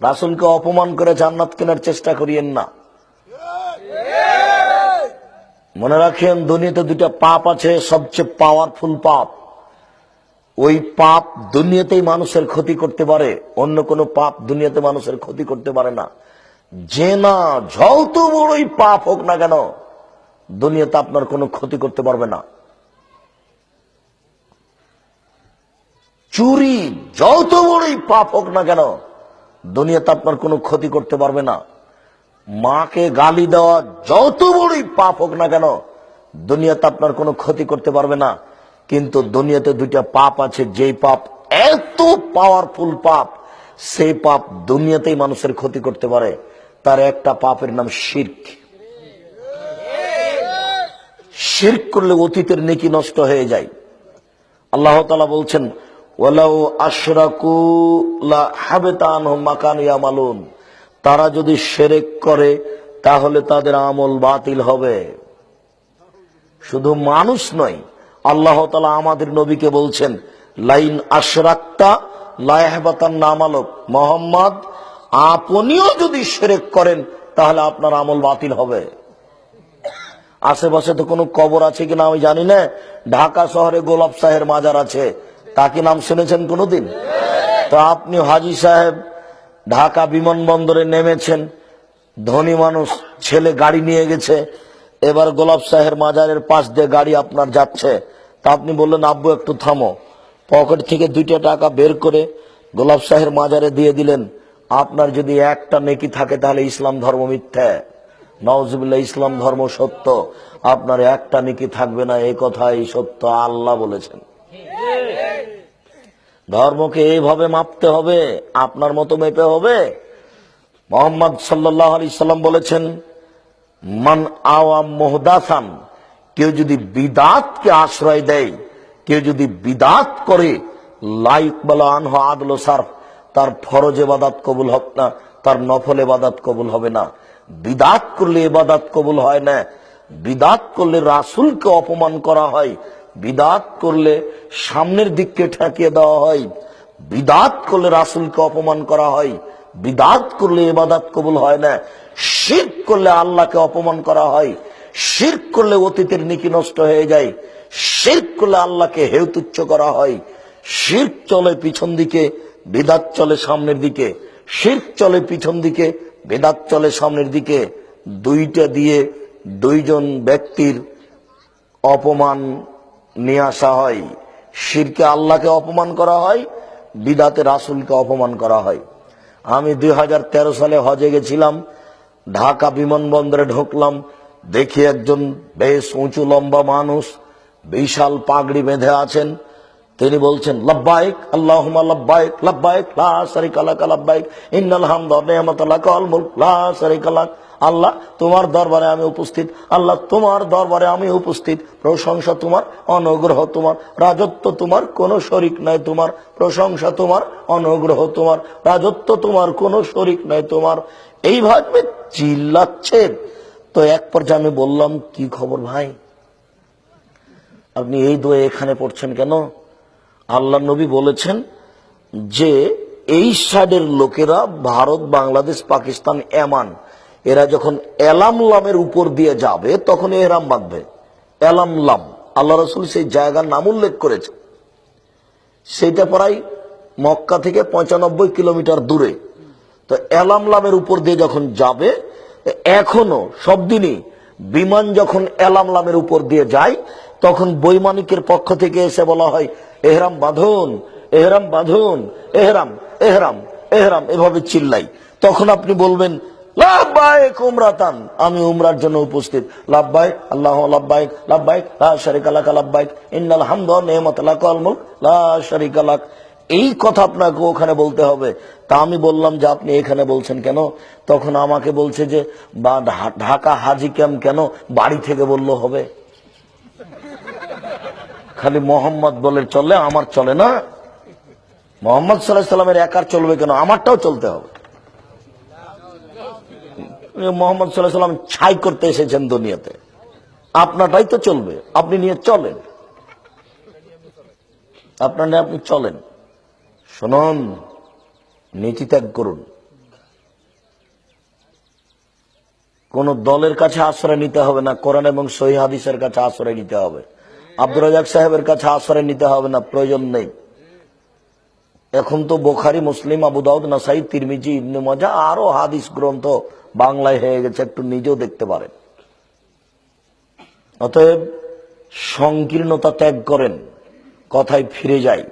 রাসুলকে অপমান করে জান্নাত কেনার চেষ্টা করিয়েন না। মনে রাখেন, দুনিয়াতে দুইটা পাপ আছে, সবচেয়ে পাওয়ারফুল পাপ। ওই পাপ দুনিয়াতেই মানুষের ক্ষতি করতে পারে, অন্য কোনো পাপ দুনিয়াতে মানুষের ক্ষতি করতে পারে না। যে না যত বড়ই পাপ হোক না কেন, দুনিয়াতে আপনার কোনো ক্ষতি করতে পারবে না। চুরি, যত বড়ই পাপ হোক না কেন, দুনিয়াতে আপনার কোনো ক্ষতি করতে পারবে না। মাকে গালি দেওয়া, যত বড়ই পাপ হোক না কেন, দুনিয়াতে আপনার কোনো ক্ষতি করতে পারবে না। কিন্তু দুনিয়াতে দুইটা পাপ আছে, যেই পাপ এত পাওয়ারফুল পাপ, সেই পাপ দুনিয়াতেই মানুষের ক্ষতি করতে পারে। তার একটা পাপের নাম শির্ক। শির্ক করলে অতীতের নেকি নষ্ট হয়ে যায়। আল্লাহ তালা বলছেন ওয়ালাউ আশরাকু লা ইয়ামালুন। তারা যদি সেরেক করে, তাহলে তাদের আমল বাতিল হবে। শুধু মানুষ নয়, আল্লাহ তালা আমাদের নবীকে বলছেন, লাইন আশরাক্তা লাহবাতান নামালক। মোহাম্মদ, আপনিও যদি সেরেক করেন, তাহলে আপনার আমল বাতিল হবে। আশেপাশে তো কোনো কবর আছে কিনা আমি জানি না। ঢাকা শহরে গোলাপ সাহের মাজার আছে। তা কি নাম শুনেছেন কোনোদিন? তো আপনি হাজি সাহেব ঢাকা বিমানবন্দরে নেমেছেন, ধনী মানুষ, ছেলে গাড়ি নিয়ে গেছে, এবার গোলাপ সাহের মাজারের পাশ দিয়ে গাড়ি আপনার যাচ্ছে। তা আপনি বললেন, আব্বু, একটু থামো। পকেট থেকে দুইটা টাকা বের করে গোলাপ সাহের মাজারে দিয়ে দিলেন, আপনার যদি একটা নেকি থাকে, তাহলে ইসলাম ধর্ম মিথ্যা। নওয়াজুবিল্লাহ ইসলাম ধর্ম সত্য। আপনার একটা নেকি থাকবে না এই কথাই সত্য, আল্লাহ বলেছেন। ধর্মকে এইভাবে মাপতে হবে, আপনার মতো মেপে হবে। মোহাম্মদ সাল্লাহ আলি সাল্লাম বলেছেন, মান আওয়াম মোহদাসান কেউ যদি বিদাতকে আশ্রয় দেয়, কেউ যদি বিদাত করে, লাইক বলা আনহ আদল সার তার ফরজ এবাদাত কবুল হবে না, তার নফল এবাদাত কবুল হবে না। বিদাত করলে এবাদাত কবুল হয় না, বিদাত করলে রাসুলকে অপমান করা হয় বিদাত করলে সামনের দিককে ঠেকিয়ে দেওয়া হয়। বিদাত করলে রাসুলকে অপমান করা হয়। বিদাত করলে এবাদাত কবুল হয় না। শির করলে আল্লাহকে অপমান করা হয়। শির করলে অতীতের নিকি নষ্ট হয়ে যায়। শির করলে আল্লাহকে হেউতুচ্ছ করা হয়। শির চলে পিছন দিকে, বিদাত চলে সামনের দিকে। শির চলে পিছন দিকে, বেদাত চলে সামনের দিকে। দুইটা দিয়ে দুইজন ব্যক্তির অপমান নিয়ে আসা হয়। শিরকে আল্লাহকে অপমান করা হয়, বিদাতে রাসুলকে অপমান করা হয়। আমি দু হাজার তেরো সালে হজে গেছিলাম, ঢাকা বিমানবন্দরে ঢুকলাম, দেখি একজন বেশ উঁচু লম্বা মানুষ, বিশাল পাগড়ি বেঁধে আছেন। তিনি বলছেন, লব্বাইক, আল্লাহুম্মা লব্বাইক লব্বাইক, লা ইন্নাল লা আল্লাহ তোমার দরবারে আমি উপস্থিত। আল্লাহ তোমার দরবারে আমি উপস্থিত। প্রশংসা তোমার, অনুগ্রহ তোমার। রাজত্ব তোমার, কোনো শরিক নাই তোমার। প্রশংসা তোমার, অনুগ্রহ তোমার। রাজত্ব তোমার, কোনো শরিক নাই তোমার। এইভাবে চিল্লাচ্ছে। তো এক পর্যায়ে আমি বললাম, কি খবর ভাই? আপনি এই দোয়ে এখানে পড়ছেন কেন? আল্লাহ নবী বলেছেন যে, এই সাইডের লোকেরা ভারত, বাংলাদেশ, পাকিস্তান, এমান এরা যখন এলাম লামের উপর দিয়ে যাবে, তখন এহরাম বাঁধবে। এলাম লাম। আল্লাহ রসুল সেই জায়গার নাম উল্লেখ করেছে সেইটা প্রায় মক্কা থেকে পঁচানব্বই কিলোমিটার দূরে। তো এলাম লামের উপর দিয়ে যখন যাবে এখনও সব দিনই বিমান যখন এলাম লামের উপর দিয়ে যায়, তখন বৈমানিকের পক্ষ থেকে এসে বলা হয় এহরাম বাঁধুন এহরাম বাঁধুন এহরাম এহরাম এহরাম এভাবে চিল্লাই। তখন আপনি বলবেন লাভবাইক উমরাতান। আমি উমরার জন্য উপস্থিত। লাভবাইক আল্লাহ লাভবাইক লাভবাইক লা শারিকা লাক লাভবাইক ইন্নাল হামদ নি'মাত লাক ওয়াল মুলক। লা শারিকা লাক। এই কথা আপনাকে ওখানে বলতে হবে। তা আমি বললাম যে আপনি এখানে বলছেন কেন? তখন আমাকে বলছে যে, বা ঢাকা হাজি ক্যাম্প কেন? বাড়ি থেকে বলল হবে। খালি মোহাম্মদ বলে চলে, আমার চলে না। মোহাম্মদ সাল্লাহ সাল্লামের একার চলবে কেন? আমারটাও চলতে হবে। মোহাম্মদ সাল্লাম ছাই করতে এসেছেন দুনিয়াতে। আপনারটাই তো চলবে। আপনি নিয়ে চলেন। আপনার নিয়ে আপনি চলেন। শুনুন, নীতি ত্যাগ করুন। কোন দলের কাছে আশ্রয় নিতে হবে না, কোরআন এবং সহি হাদিসের কাছে আশ্রয় নিতে হবে। আব্দুর রাজাক সাহেবের কাছে আশ্রয় নিতে হবে না, প্রয়োজন নেই। এখন তো বোখারি, মুসলিম, আবু দাউদ, নাসাই, তিরমিজি, ইবনে মজা, আরও হাদিস গ্রন্থ বাংলায় হয়ে গেছে, একটু নিজেও দেখতে পারেন। অতএব সংকীর্ণতা ত্যাগ করেন, কথায় ফিরে যাই।